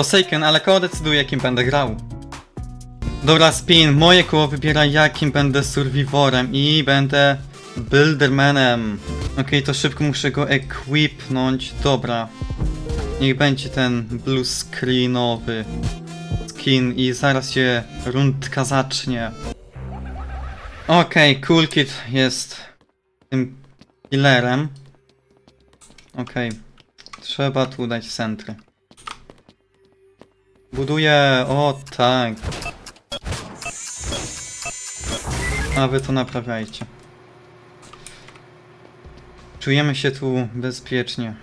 Forsaken, ale koło decyduje jakim będę grał. Dobra, spin, moje koło wybiera jakim będę survivorem i będę buildermanem. Okej, to szybko muszę go equipnąć. Dobra. Niech będzie ten blue screenowy skin i zaraz się rundka zacznie. Okej, Cool Kid jest tym killerem. Okej, trzeba tu dać centry. Buduję, o tak. A wy to naprawiajcie. Czujemy się tu bezpiecznie.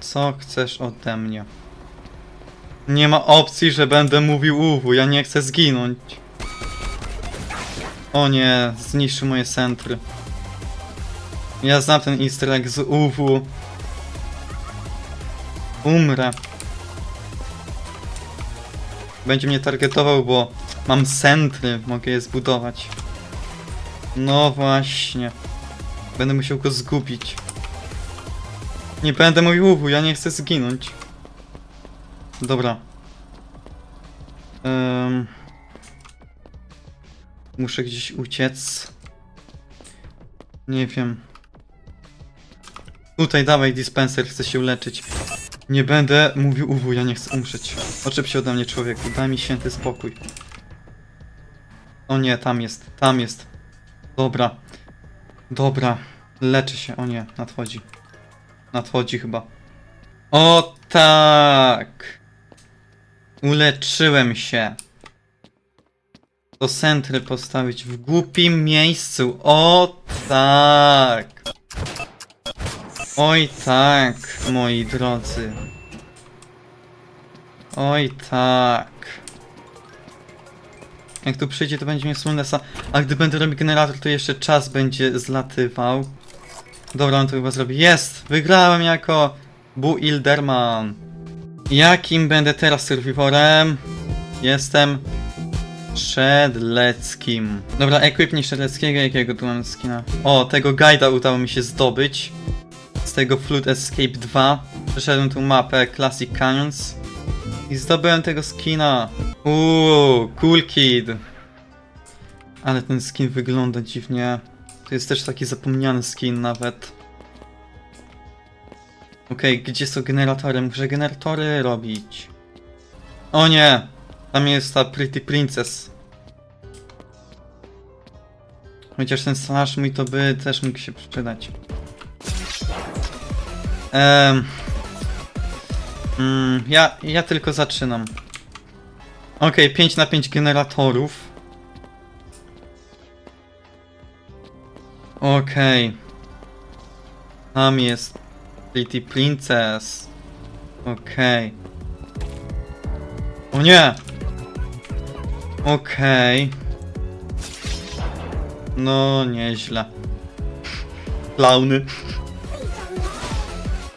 Co chcesz ode mnie? Nie ma opcji, że będę mówił uwu, ja nie chcę zginąć. O nie, zniszczy moje centry. Ja znam ten easter egg z uwu. Umrę. Będzie mnie targetował, bo mam centry, mogę je zbudować. No właśnie. Będę musiał go zgubić. Nie będę mówił uwu, ja nie chcę zginąć. Dobra. Em, muszę gdzieś uciec. Nie wiem. Tutaj dawaj dispenser, chcę się uleczyć. Nie będę mówił uwu, ja nie chcę umrzeć. Oczep się ode mnie człowieku, daj mi święty spokój. O nie, tam jest, tam jest. Dobra. Dobra. Leczy się, o nie, nadchodzi. Nadchodzi chyba. O tak! Uleczyłem się. To centry postawić w głupim miejscu. O tak! Oj tak, moi drodzy. Oj tak. Jak tu przyjdzie, to będzie Slunesa. A gdy będę robił generator, to jeszcze czas będzie zlatywał. Dobra, on to chyba zrobi. Jest! Wygrałem jako Bu Ilderman. Jakim będę teraz survivorem? Jestem Szedleckim. Dobra, equipnij Szedleckiego, jakiego tu mam skina? O, tego guida udało mi się zdobyć. Tego Flood Escape 2. Przeszedłem tą mapę Classic Canyons. I zdobyłem tego skina. Uuu, cool kid. Ale ten skin wygląda dziwnie. To jest też taki zapomniany skin nawet. Okej, gdzie są generatory? Muszę generatory robić. O nie! Tam jest ta Pretty Princess. Chociaż ten slash mój to by też mógł się przydać. Ehm. Mm, ja, ja tylko zaczynam. Okej, 5 na 5 generatorów. Okej. Tam jest Pretty Princess. Okej. O nie! Okej. No, nieźle. Klauny.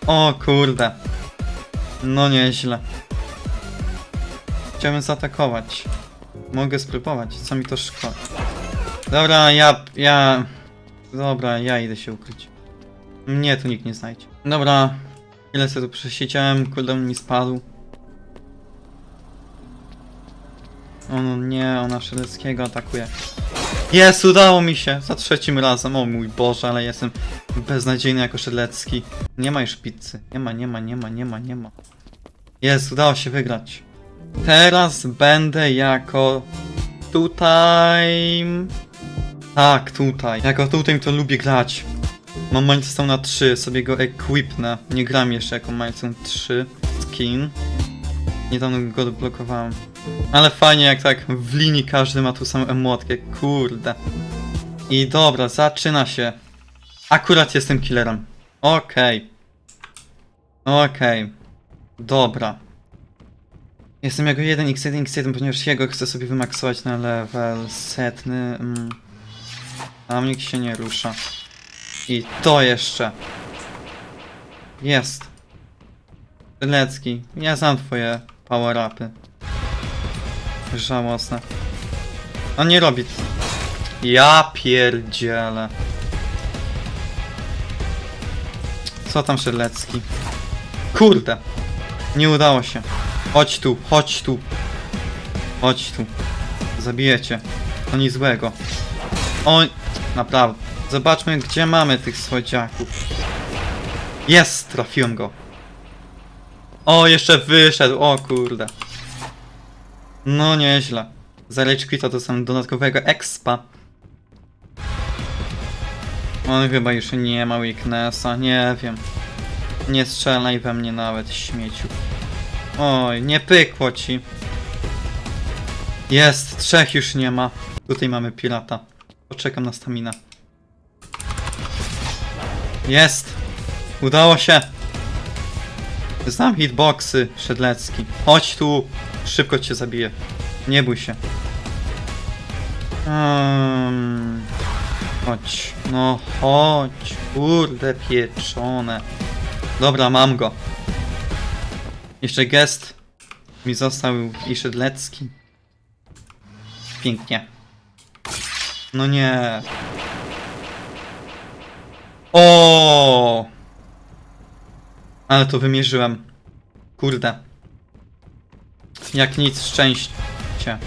O kurde. No nieźle. Chciałbym zaatakować. Mogę spróbować, co mi to szkodzi. Dobra, ja, ja... Dobra, ja idę się ukryć. Mnie tu nikt nie znajdzie. Dobra, ile sobie tu przesiedziałem, cooldown mi spadł. O no nie, ona Szeleckiego atakuje. Jest, udało mi się! Za trzecim razem, o mój Boże, ale jestem beznadziejny jako Szelecki. Nie ma już pizzy. Nie ma, nie ma, nie ma, nie ma, nie ma. Jest, udało się wygrać. Teraz będę jako... Tutaj... Tak, tutaj. Jako tutaj to lubię grać. Mam Milestone na 3, sobie go equipnę. Nie gram jeszcze jako Milestone 3 skin. Niedawno go odblokowałem. Ale fajnie jak tak w linii każdy ma tu samą emotkę, kurde. I dobra, zaczyna się. Akurat jestem killerem. Okej. Okej. Dobra. Jestem jako 1x1 x1, ponieważ jego chcę sobie wymaksować na level setny. Mm. Tam nikt się nie rusza. I to jeszcze. Jest. Lecki, ja znam twoje power-upy. Żałosne. On nie robi. Ja pierdzielę. Co tam Szelecki? Kurde. Nie udało się. Chodź tu, chodź tu. Chodź tu. Zabijecie. To nic złego. Oj, naprawdę. Zobaczmy, gdzie mamy tych słodziaków. Jest! Trafiłem go. O, jeszcze wyszedł. O kurde. No nieźle. Za Rage Quita dostałem dodatkowego expa. On chyba już nie ma weaknessa, nie wiem. Nie strzelaj we mnie nawet, śmieciu. Oj, nie pykło ci. Jest, trzech już nie ma. Tutaj mamy pirata. Poczekam na stamina. Jest! Udało się! Znam hitboxy, Szedlecki. Chodź tu! Szybko cię zabiję. Nie bój się. Um, chodź. No chodź. Kurde pieczone. Dobra, mam go. Jeszcze gest mi został i Szydlecki. Pięknie. No nie. O! Ale to wymierzyłem. Kurde. Jak nic szczęście.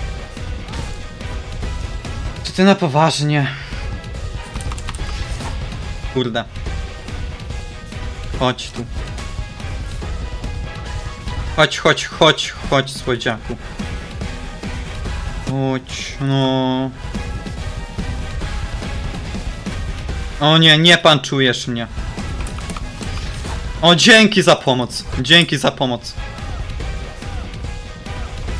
Czy ty na poważnie? Kurde. Chodź tu. Chodź, chodź, chodź, chodź, słodziaku. Chodź, no. O nie, nie pan czujesz mnie. O, dzięki za pomoc. Dzięki za pomoc.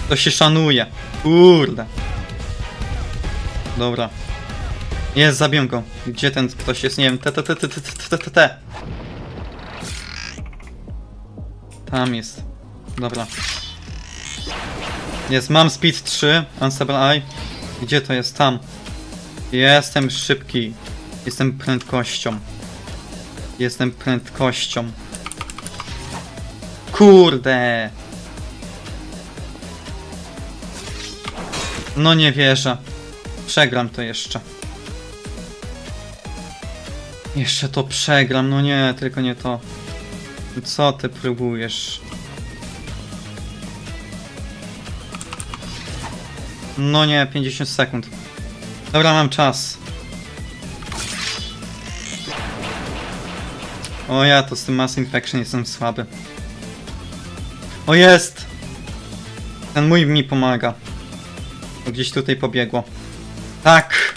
To się szanuje. Kurde. Dobra. Jest, zabiję go. Gdzie ten ktoś jest? Nie wiem. Te, te, te, te, te, te, te. Tam jest. Dobra. Jest, mam speed 3, Unstable Eye. Gdzie to jest? Tam. Jestem szybki. Jestem prędkością. Jestem prędkością. Kurde. No nie wierzę. Przegram to jeszcze. Jeszcze to przegram, no nie, tylko nie to. Co ty próbujesz? No nie, 50 sekund. Dobra, mam czas. O ja, to z tym Mass Infection jestem słaby. O jest! Ten mój mi pomaga. Gdzieś tutaj pobiegło. Tak!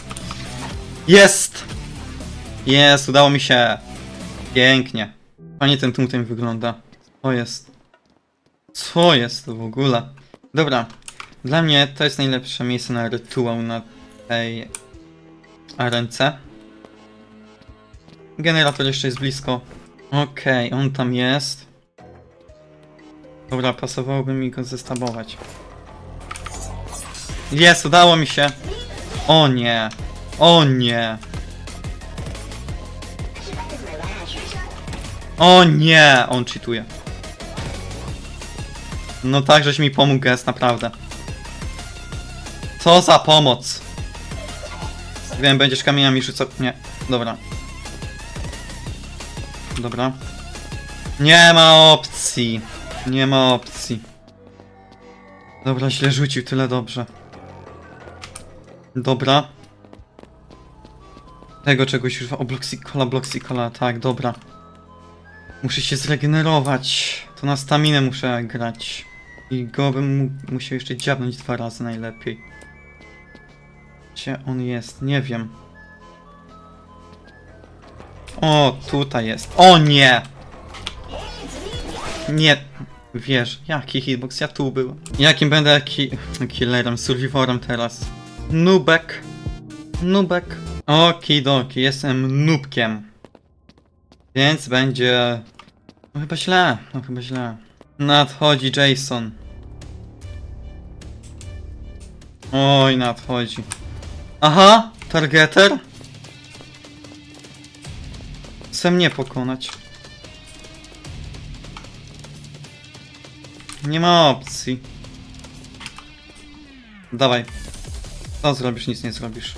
Jest! Jest, udało mi się. Pięknie. Fajnie ten tutaj wygląda. Co jest? Co jest to w ogóle? Dobra. Dla mnie to jest najlepsze miejsce na rytuał na tej arence. Generator jeszcze jest blisko. Okej, on tam jest. Dobra, pasowałoby mi go zestabować. Jest, udało mi się. O nie. O nie. O nie, on cheatuje. No tak, żeś mi pomógł, jest naprawdę. Co za pomoc. Wiem, będziesz kamieniami rzucał. Nie, dobra. Dobra. Nie ma opcji. Nie ma opcji. Dobra, źle rzucił, tyle dobrze. Dobra. Tego czegoś już... O, Bloxicola, Bloxicola, tak, dobra. Muszę się zregenerować. To na staminę muszę grać. I go bym mu musiał jeszcze dziabnąć dwa razy najlepiej. Gdzie on jest? Nie wiem. O, tutaj jest. O nie! Nie. Wiesz, jaki hitbox? Ja tu byłem. Jakim będę ki killerem, survivorem teraz? Nubek. Nubek. Okidoki, jestem nubkiem. Więc będzie... No chyba źle, no chyba źle. Nadchodzi Jason. Oj, nadchodzi. Aha, targeter? Chce mnie pokonać. Nie ma opcji. Dawaj. Co zrobisz? Nic nie zrobisz.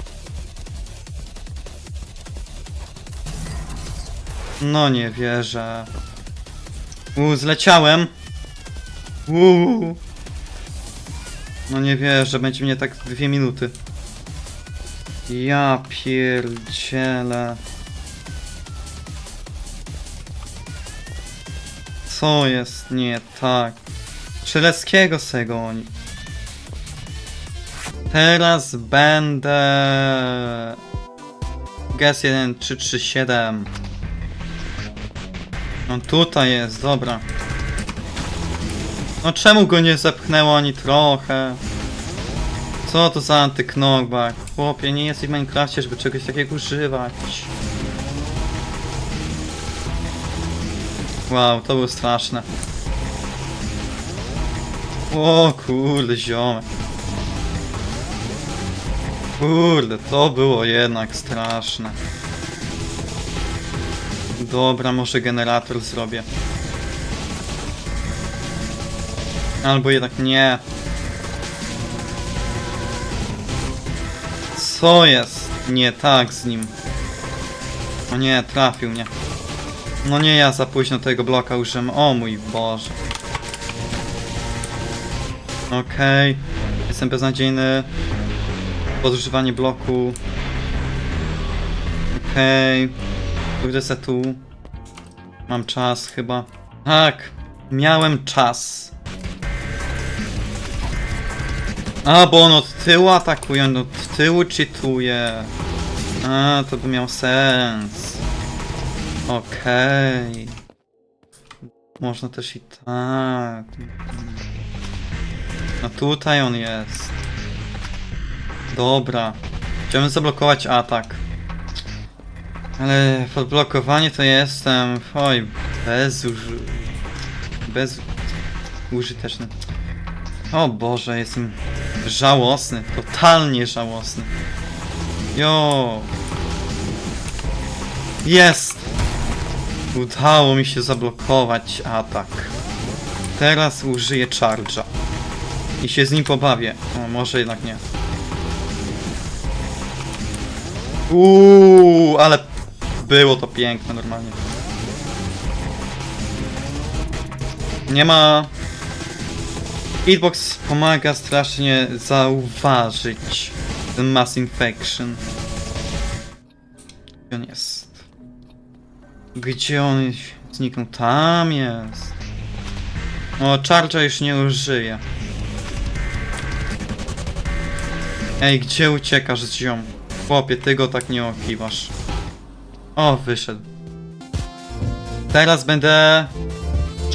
No nie wierzę. U, zleciałem. Uuu. No nie wiesz, że będzie mnie tak dwie minuty. Ja pierdzielę. Co jest nie tak? Strzeleckiego se goni. Teraz będę... GES 1337. No tutaj jest, dobra. No czemu go nie zepchnęło ani trochę? Co to za antyknockback? Chłopie, nie jesteś w Minecrafcie, żeby czegoś takiego używać. Wow, to było straszne. O kurde, ziomek. Kurde, to było jednak straszne. Dobra, może generator zrobię. Albo jednak nie. Co jest nie tak z nim? O nie, trafił mnie. No nie, ja za późno tego bloka użyłem. O mój Boże. Okej. Jestem beznadziejny. Podróżowanie bloku. Okej. Pójdę se tu. Mam czas chyba. Tak. Miałem czas. A, bo on od tyłu atakuje, on od tyłu cheatuje. A, to by miał sens. Okej. Można też i tak. A tutaj on jest. Dobra. Chciałbym zablokować atak. Ale w odblokowanie to jestem. Oj, bezuży... Bez... Użyteczny. O Boże, jestem żałosny. Totalnie żałosny. Jo. Jest! Udało mi się zablokować atak. Teraz użyję charge'a. I się z nim pobawię. O, może jednak nie. Uuu, ale było to piękne normalnie. Nie ma. Hitbox pomaga strasznie zauważyć ten mass infection. Gdzie on jest? Gdzie on zniknął? Tam jest. O, Charger już nie użyje. Ej, gdzie uciekasz z ziom? Chłopie, ty go tak nie okiwasz. O, wyszedł. Teraz będę...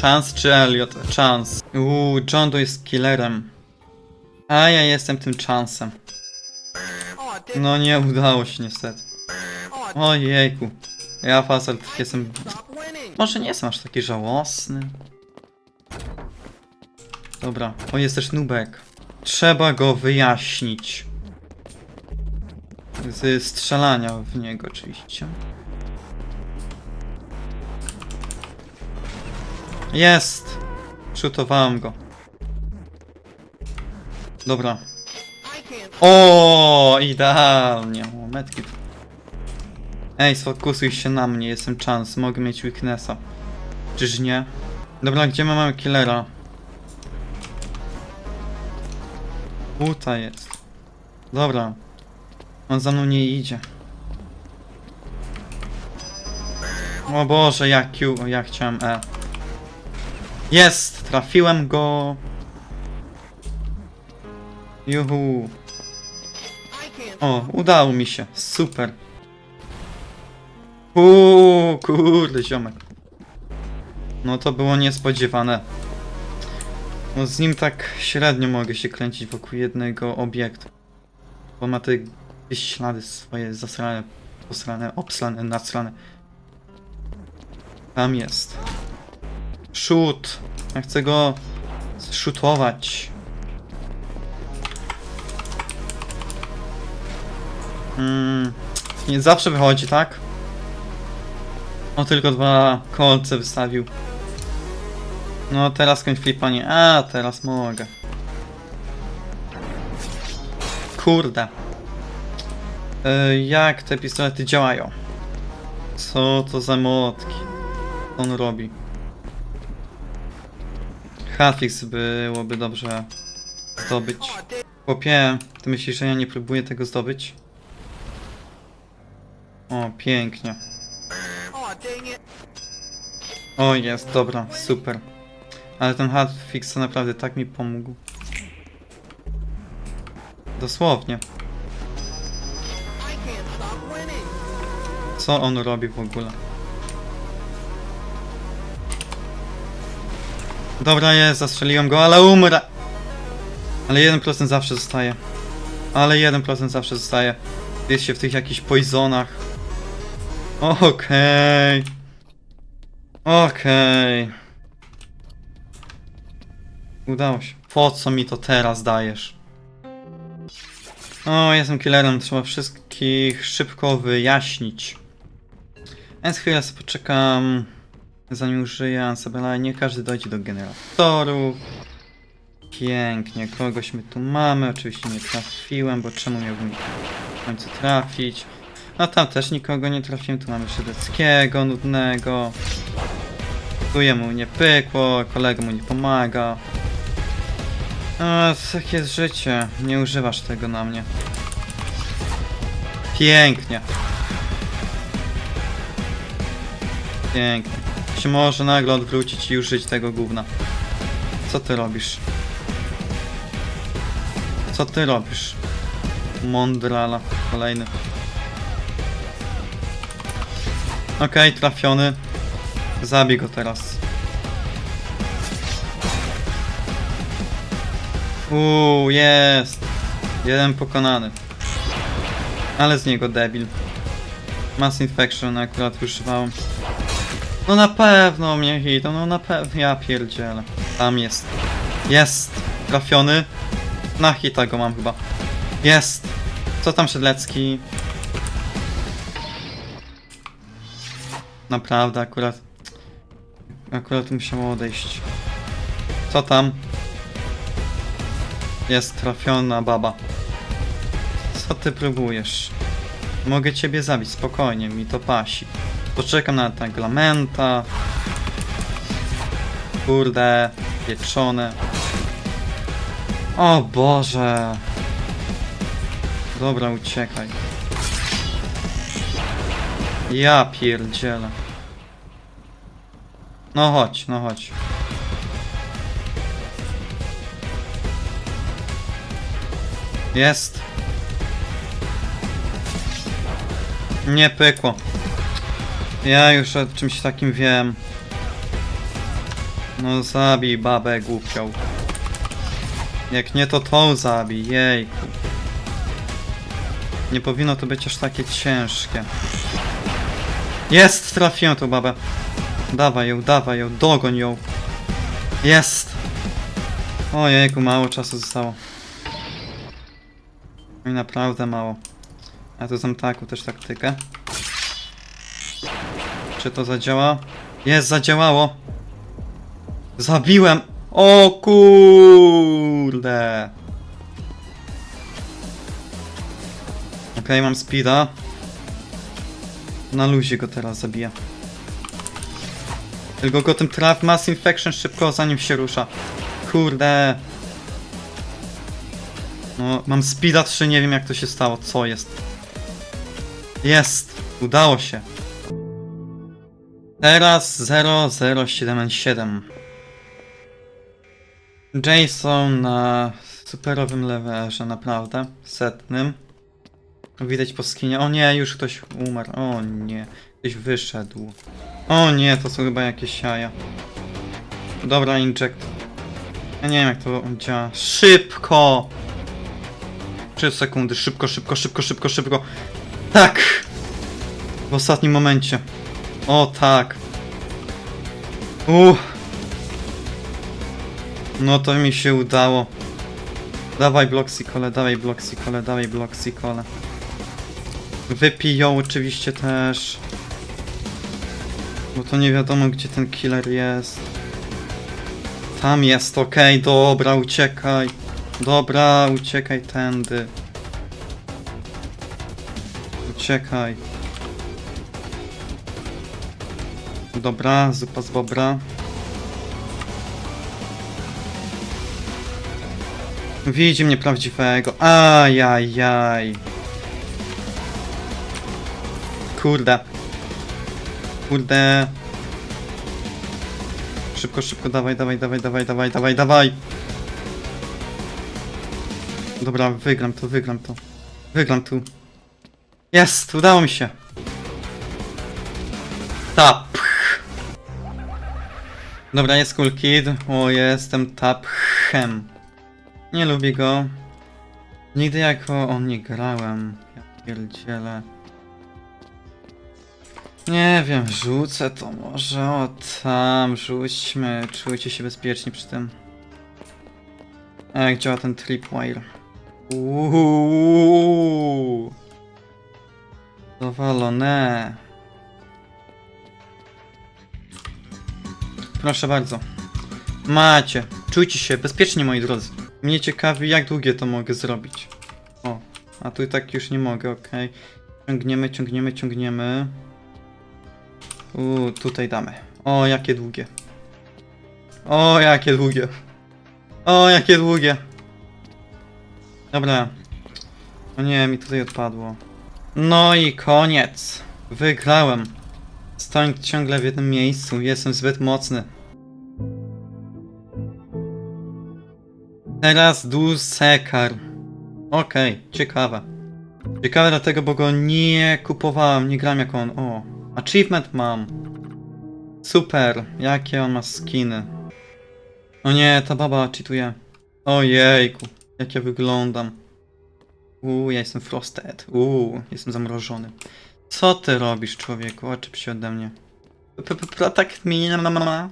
Chance czy Elliot? Chance. Uuu, John Doe jest killerem. A ja jestem tym Chance'em. No nie udało się niestety. Ojejku. Ja facet jestem... Może nie jestem aż taki żałosny. Dobra. O, jest też Nubek. Trzeba go wyjaśnić. Z strzelania w niego oczywiście. Jest! Szutowałem go. Dobra. O, idealnie. O, medkit. Ej, sfokusuj się na mnie, jestem chance, mogę mieć weaknessa. Czyż nie? Dobra, gdzie my mamy killera? Tutaj jest. Dobra. On za mną nie idzie. O Boże, jak Q, ja chciałem E. Jest! Trafiłem go! Juhu! O, udało mi się, super. Uuu, kurde, ziomek. No to było niespodziewane. No z nim tak średnio mogę się kręcić wokół jednego obiektu. Bo ma te ślady swoje zasrane, posrane, obslane, nasrane. Tam jest. Shoot! Ja chcę go zszutować. Mm, nie zawsze wychodzi, tak? O, tylko dwa kolce wystawił. No, teraz koń flipa nie. A, teraz mogę. Kurde. Jak te pistolety działają? Co to za młotki? On robi? Hardfix byłoby dobrze zdobyć. Chłopie, ty myślisz, że ja nie próbuję tego zdobyć? O, pięknie. O, jest, dobra, super. Ale ten hardfix to naprawdę tak mi pomógł. Dosłownie. Co on robi w ogóle? Dobra, jest, zastrzeliłem go, ale umrę! Ale 1% zawsze zostaje. Ale 1% zawsze zostaje. Jest się w tych jakichś poisonach. Okej. Okej. Udało się. Po co mi to teraz dajesz? O, jestem killerem, trzeba wszystkich szybko wyjaśnić. Więc chwilę sobie poczekam, zanim użyję Ansabela. Nie każdy dojdzie do generatoru. Pięknie, kogoś my tu mamy. Oczywiście nie trafiłem, bo czemu miałbym w końcu trafić? A tam też nikogo nie trafiłem. Tu mamy Szydeckiego, nudnego. Tu jemu nie pykło, kolega mu nie pomaga. A, takie jest życie. Nie używasz tego na mnie. Pięknie. Pięknie. Się może nagle odwrócić i użyć tego gówna. Co ty robisz? Co ty robisz? Mondrala. Kolejny. Okej, trafiony. Zabij go teraz. Uuu, jest. Jeden pokonany. Ale z niego debil. Mass Infection akurat używałem. No na pewno mnie hito, no na pewno, ja pierdzielę. Tam jest. Jest! Trafiony. Na hita go mam chyba. Jest! Co tam Szydlecki? Naprawdę, akurat... Akurat musiało odejść. Co tam? Jest trafiona baba. Co ty próbujesz? Mogę ciebie zabić, spokojnie, mi to pasi. Poczekam na taglamenta. Kurde, pieczone. O Boże. Dobra, uciekaj. Ja pierdzielę. No chodź, no chodź. Jest. Nie pykło. Ja już o czymś takim wiem. No zabij babę głupią. Jak nie to tą zabij, jejku. Nie powinno to być aż takie ciężkie. Jest! Trafiłem tą babę. Dawaj ją, dawaj ją, dogoń ją. Jest! Ojejku, mało czasu zostało. I naprawdę mało. A to znam taką też taktykę. Czy to zadziała? Jest, zadziałało! Zabiłem! O kurde! Okej, mam speeda. Na luzie go teraz zabiję. Tylko go tym traf mass infection szybko zanim się rusza. Kurde. No, mam speeda 3, nie wiem jak to się stało, co jest. Jest! Udało się. Teraz 0077. Jason na superowym levelze, naprawdę. Setnym. Widać po skinie. O nie, już ktoś umarł. O nie. Ktoś wyszedł. O nie, to są chyba jakieś jaja. Dobra, inject. Ja nie wiem jak to działa. Szybko! 3 sekundy, szybko, szybko, szybko, szybko, szybko. Tak! W ostatnim momencie. O tak. Uff. No to mi się udało. Dawaj Bloxicole, dawaj Bloxicole, dawaj Bloxicole. Wypij ją oczywiście też. Bo to nie wiadomo gdzie ten killer jest. Tam jest, okej, dobra, uciekaj. Dobra, uciekaj tędy. Uciekaj. Dobra, zupa z bobra. Widzi mnie prawdziwego. Ajajaj. Kurde. Kurde. Szybko, szybko, dawaj, dawaj, dawaj, dawaj, dawaj, dawaj, dawaj. Dobra, wygram to, wygram to. Wygram tu. Jest, udało mi się. Dobra, jest cool kid. O, jestem tapchem. Nie lubię go. Nigdy jako on nie grałem. Ja pierdzielę. Nie wiem, rzucę to może. O tam, rzućmy. Czujcie się bezpiecznie przy tym. A jak działa ten tripwire? Uuuu. Dowalone. Proszę bardzo. Macie. Czujcie się bezpiecznie, moi drodzy. Mnie ciekawi, jak długie to mogę zrobić. O, a tu i tak już nie mogę, okej. Ciągniemy, ciągniemy, ciągniemy. Uuu, tutaj damy. O, jakie długie. O, jakie długie. O, jakie długie. Dobra. O nie, mi tutaj odpadło. No i koniec. Wygrałem. Stoję ciągle w jednym miejscu. Jestem zbyt mocny. Teraz Dusekar. Okej, ciekawe. Ciekawe dlatego, bo go nie kupowałem, nie gram jak on. O, achievement mam. Super, jakie on ma skiny. O nie, ta baba cheatuje. Ojejku, jak ja wyglądam. Uuu, ja jestem frosted. Uuu, jestem zamrożony. Co ty robisz, człowieku? Oczep się ode mnie. P- p- Protect me, na.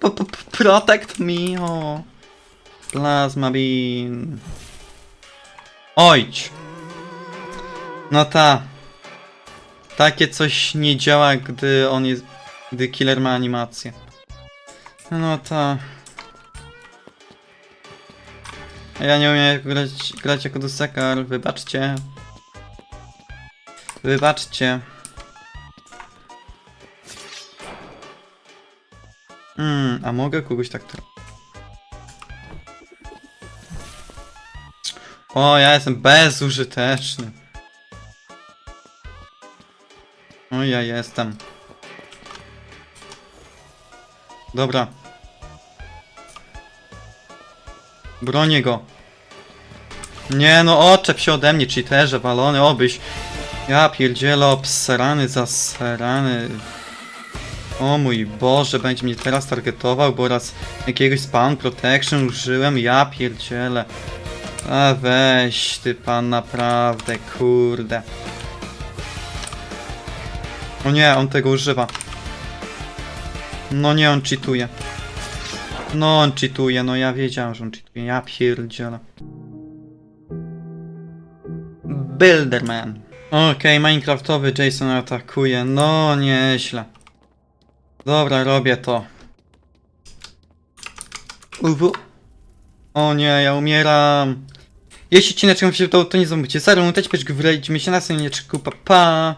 P- p- Protect me, o. Plasma bean. Ojć. No ta. Takie coś nie działa, gdy on jest... Gdy killer ma animację. No ta. Ja nie umiem grać, grać jako dosekar, wybaczcie. Wybaczcie. Hmm, a mogę kogoś tak tra- O, ja jestem bezużyteczny. O, ja jestem. Dobra. Bronię go. Nie no, oczep się ode mnie, cheaterze, walony, obyś. Ja pierdzielę, obsrany, zasrany. O mój Boże, będzie mnie teraz targetował, bo raz jakiegoś spawn protection użyłem, ja pierdzielę. A weź ty pan naprawdę, kurde. O nie, on tego używa. No nie, on cheatuje. No on cheatuje, no ja wiedziałem, że on cheatuje, ja pierdzielę. Builderman. Okej, Minecraftowy Jason atakuje, no nieźle. Dobra, robię to. Uwu. O nie, ja umieram. Jeśli odcinek Wam się podobał, to nie zapomnijcie zaremontować, widzimy się na stronie, pa pa.